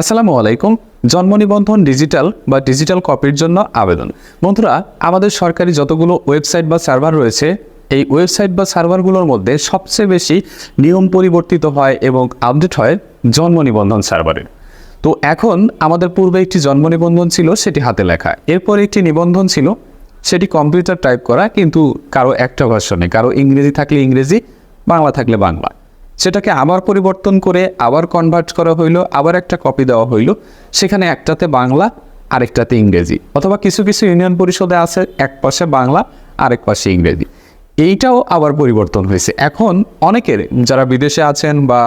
আসসালামু আলাইকুম। জন্ম নিবন্ধন ডিজিটাল বা ডিজিটাল কপির জন্য আবেদন। বন্ধুরা, আমাদের সরকারি যতগুলো ওয়েবসাইট বা সার্ভার রয়েছে, এই ওয়েবসাইট বা সার্ভারগুলোর মধ্যে সবচেয়ে বেশি নিয়ম পরিবর্তিত হয় এবং আপডেট হয় জন্ম নিবন্ধন সার্ভারের তো এখন আমাদের পূর্বে একটি জন্ম নিবন্ধন ছিল, সেটি হাতে লেখা। এরপর একটি নিবন্ধন ছিল, সেটি কম্পিউটার টাইপ করা, কিন্তু কারও একটা ভার্সনে, কারও ইংরেজি থাকলে ইংরেজি, বাংলা থাকলে বাংলা। সেটাকে আবার পরিবর্তন করে আবার কনভার্ট করা হইল, আবার একটা কপি দেওয়া হইল। সেখানে একটাতে বাংলা, আরেকটাতে ইংরেজি। অথবা কিছু কিছু ইউনিয়ন পরিষদে আছে, এক পাশে বাংলা, আরেক পাশে ইংরেজি। এইটাও আবার পরিবর্তন হয়েছে। এখন অনেকের যারা বিদেশে আছেন বা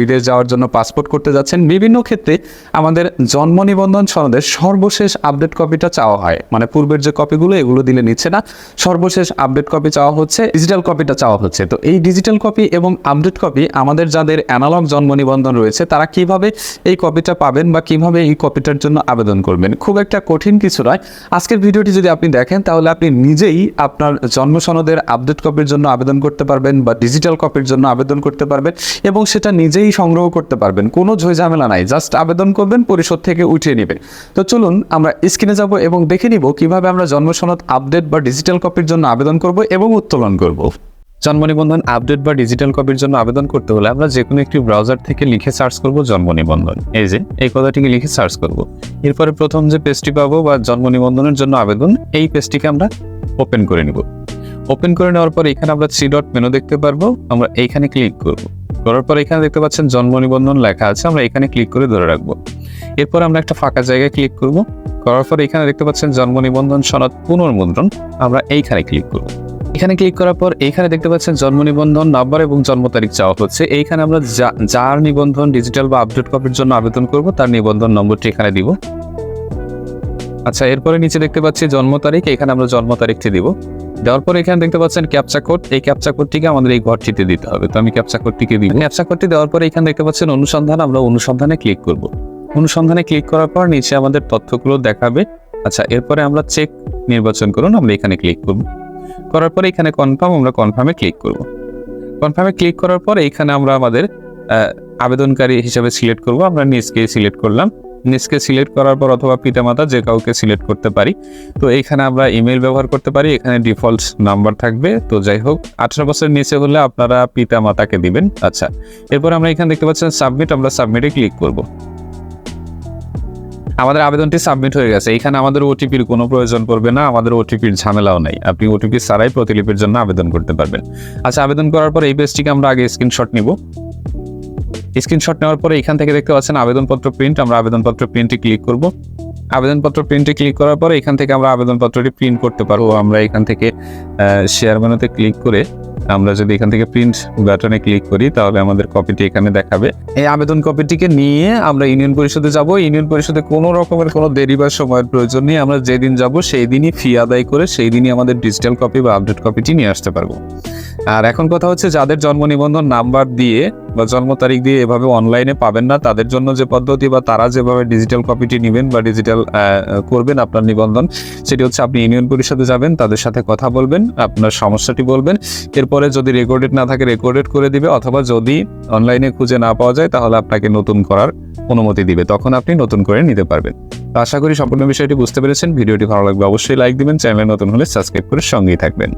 বিদেশ যাওয়ার জন্য পাসপোর্ট করতে যাচ্ছেন, বিভিন্ন ক্ষেত্রে আমাদের জন্ম নিবন্ধন সনদের সর্বশেষ আপডেট কপিটা চাওয়া হয়। মানে পূর্বের যে কপিগুলো এগুলো দিলে নিচ্ছে না। সর্বশেষ আপডেট কপি চাওয়া হচ্ছে ডিজিটাল কপিটা চাওয়া হচ্ছে। তো এই ডিজিটাল কপি এবং আপডেট কপি আমাদের যাদের অ্যানালগ জন্ম নিবন্ধন রয়েছে, তারা কীভাবে এই কপিটা পাবেন বা কীভাবে এই কপিটার জন্য আবেদন করবেন? খুব একটা কঠিন কিছু নয়। আজকের ভিডিওটি যদি আপনি দেখেন, তাহলে আপনি নিজেই আপনার জন্ম সনদের আপডেট কপির জন্য আবেদন করতে পারবেন বা ডিজিটাল কপির জন্য আবেদন করতে পারবেন এবং সেটা নিজেই সংগ্রহ করতে পারবেন। কোনো ঝামেলা নাই জাস্ট আবেদন করবেন পরিষদ থেকে উঠিয়ে নেবেন। তো চলুন আমরা স্ক্রিনে যাব এবং দেখে নিব কীভাবে আমরা জন্ম সনদ আপডেট বা ডিজিটাল কপির জন্য আবেদন করব এবং উত্তোলন করব। জন্ম নিবন্ধন আপডেট বা ডিজিটাল কপির জন্য আবেদন করতে হলে আমরা যে কোনো একটি ব্রাউজার থেকে লিখে সার্চ করব জন্ম নিবন্ধন। এই যে, এই কথাটিকে লিখে সার্চ করব। এরপরে প্রথম যে পেজটি পাবো বা জন্ম নিবন্ধনের জন্য আবেদন, এই পেজটিকে আমরা ওপেন করে নিব। ওপেন করে নেওয়ার পর এখানে আমরা থ্রি ডট মেনু দেখতে পারব। আমরা এইখানে ক্লিক করব। করার পর এখানে দেখতে পাচ্ছেন জন্ম নিবন্ধন লেখা আছে, আমরা এখানে ক্লিক করে ধরে রাখব। এরপর আমরা একটা ফাঁকা জায়গায় ক্লিক করব। করার পর এখানে দেখতে পাচ্ছেন জন্ম নিবন্ধন সনদ পুনর্মুদ্রণ, আমরা এইখানে ক্লিক করব। এখানে ক্লিক করার পর এখানে দেখতে পাচ্ছেন জন্ম নিবন্ধন নাম্বার এবং জন্ম তারিখ চাওয়া হচ্ছে। এইখানে আমরা যার নিবন্ধন ডিজিটাল বা আপডেট কপির জন্য আবেদন করব, তার নিবন্ধন নম্বরটি এখানে দিব। আচ্ছা এরপরে নিচে দেখতে পাচ্ছি জন্ম তারিখ, এখানে আমরা জন্ম তারিখটি দিব। দেওয়ার পর এখানে দেখতে পাচ্ছেন ক্যাপচা কোড এই ক্যাপচা কোডটিকে আমাদের এই ঘরটিতে দিতে হবে। তো আমি ক্যাপচা কোডটিকে দিব। ক্যাপচা কোডটি দেওয়ার পরে এখানে দেখতে পাচ্ছেন অনুসন্ধান। আমরা অনুসন্ধানে ক্লিক করব। অনুসন্ধানে ক্লিক করার পর নিচে আমাদের তথ্যগুলো দেখাবে। আচ্ছা এরপরে আমরা চেক নির্বাচন করুন। আমরা এখানে ক্লিক করব। করার পরে এখানে কনফার্ম আমরা কনফার্মে ক্লিক করব। কনফার্মে ক্লিক করার পর এখানে আমরা আমাদের আবেদনকারী হিসাবে সিলেক্ট করব। আমরা নিজকে সিলেক্ট করলাম। নিজকে সিলেক্ট করার পর অথবা পিতামাতা যে কাউকে সিলেক্ট করতে পারি। তো এইখানে আমরা ইমেল ব্যবহার করতে পারি, এখানে ডিফল্ট নাম্বার থাকবে। তো যাই হোক, আঠারো বছরের নিচে হলে আপনারা পিতা মাতাকে দিবেন। আচ্ছা এরপর আমরা এখানে দেখতে পাচ্ছেন সাবমিট আমরা সাবমিটে ক্লিক করব। আমাদের আবেদনটি সাবমিট হয়ে গেছে। এখানে আমাদের ওটিপির কোনো প্রয়োজন পড়বে না, আমাদের ওটিপির ঝামেলাও নাই। আপনি ওটিপি ছাড়াই প্রতিলিপির জন্য আবেদন করতে পারবেন। আচ্ছা আবেদন করার পর এই পেজটিকে আমরা আগে স্ক্রিনশট নিব। স্ক্রিনশট নেওয়ার পরে এখান থেকে দেখতে পাচ্ছেন আবেদনপত্র প্রিন্ট আমরা আবেদনপত্র প্রিন্টে ক্লিক করব। আবেদনপত্র প্রিন্টে ক্লিক করার পরে এখান থেকে আমরা আবেদনপত্রটি প্রিন্ট করতে পারব। আমরা এখান থেকে শেয়ার মেনুতে ক্লিক করে আমরা যদি এখান থেকে প্রিন্ট বাটনে ক্লিক করি, তাহলে আমাদের কপিটি এখানে দেখাবে। এই আবেদন কপিটিকে নিয়ে আমরা ইউনিয়ন পরিষদে যাব। ইউনিয়ন পরিষদে কোনো রকমের কোনো দেরি বা সময়ের প্রয়োজন নেই। আমরা যেদিন যাব সেই দিনই ফি আদায় করে সেই দিনই আমাদের ডিজিটাল কপি বা আপডেট কপিটি নিয়ে আসতে পারব। আর এখন কথা হচ্ছে যাদের জন্ম নিবন্ধন নাম্বার দিয়ে বা জন্ম তারিখ দিয়ে এভাবে অনলাইনে পাবেন না, তাদের জন্য যে পদ্ধতি বা তারা যেভাবে ডিজিটাল কপিটি নেবেন বা ডিজিটাল করবেন আপনার নিবন্ধন, সেটি হচ্ছে আপনি ইউনিয়ন পরিষদে যাবেন, তাদের সাথে কথা বলবেন, আপনার সমস্যাটি বলবেন। এরপরে যদি রেকর্ডেড না থাকে রেকর্ডেড করে দিবে, অথবা যদি অনলাইনে খুঁজে না পাওয়া যায়, তাহলে আপনাকে নতুন করার অনুমতি দিবে। তখন আপনি নতুন করে নিতে পারবেন। তো আশা করি সম্পূর্ণ বিষয়টি বুঝতে পেরেছেন। ভিডিওটি ভালো লাগবে অবশ্যই লাইক দিবেন চ্যানেলে নতুন হলে সাবস্ক্রাইব করে সঙ্গেই থাকবেন।